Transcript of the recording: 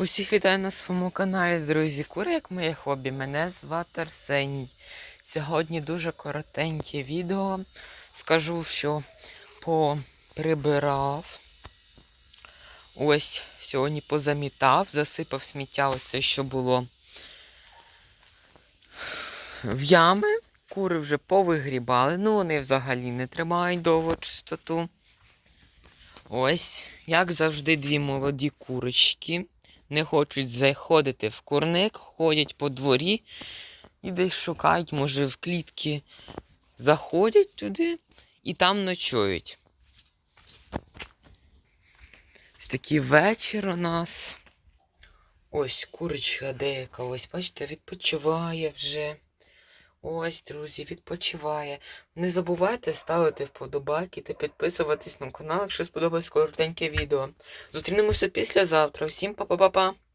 Усіх вітаю на своєму каналі, друзі. Кури, як моє хобі. Мене звати Арсеній. Сьогодні дуже коротеньке відео. Скажу, що поприбирав. Ось сьогодні позамітав, засипав сміття, оце що було в ями. Кури вже повигрібали. Ну, вони взагалі не тримають довго чистоту. Ось, як завжди, дві молоді курочки не хочуть заходити в курник, ходять по дворі і десь шукають, може, в клітки заходять туди і там ночують. Ось такий вечір у нас. Ось курочка деяка, ось, бачите, відпочиває вже. Ось, друзі, відпочиває. Не забувайте ставити вподобайки та підписуватись на канал, якщо сподобалось коротеньке відео. Зустрінемося післязавтра. Всім па-па-па-па!